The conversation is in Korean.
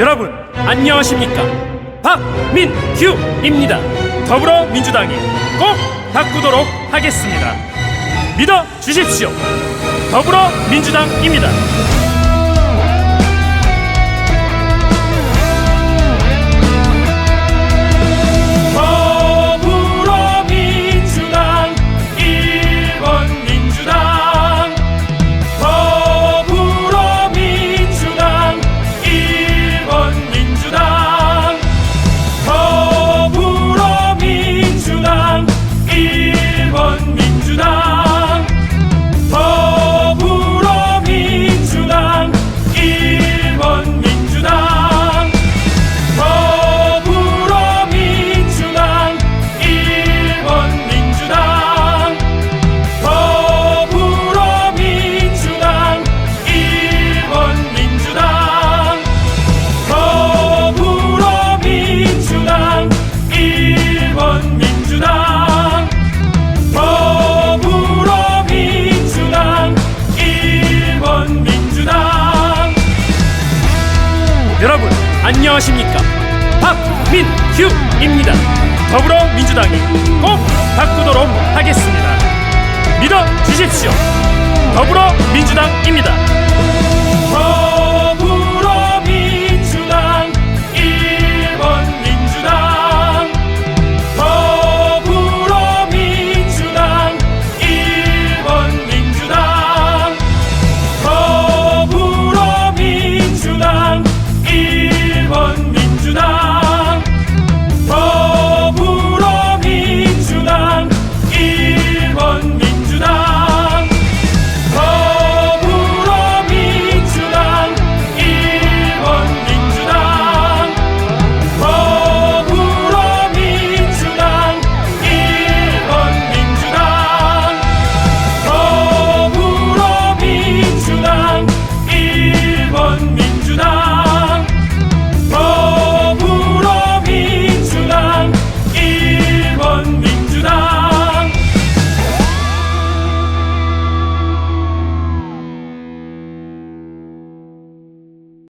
여러분 안녕하십니까? 박민규입니다. 더불어민주당이 꼭 바꾸도록 하겠습니다. 믿어 주십시오. 더불어민주당입니다 여러분 안녕하십니까? 박민규입니다. 더불어민주당이 꼭 바꾸도록 하겠습니다. 믿어 주십시오. 더불어민주당입니다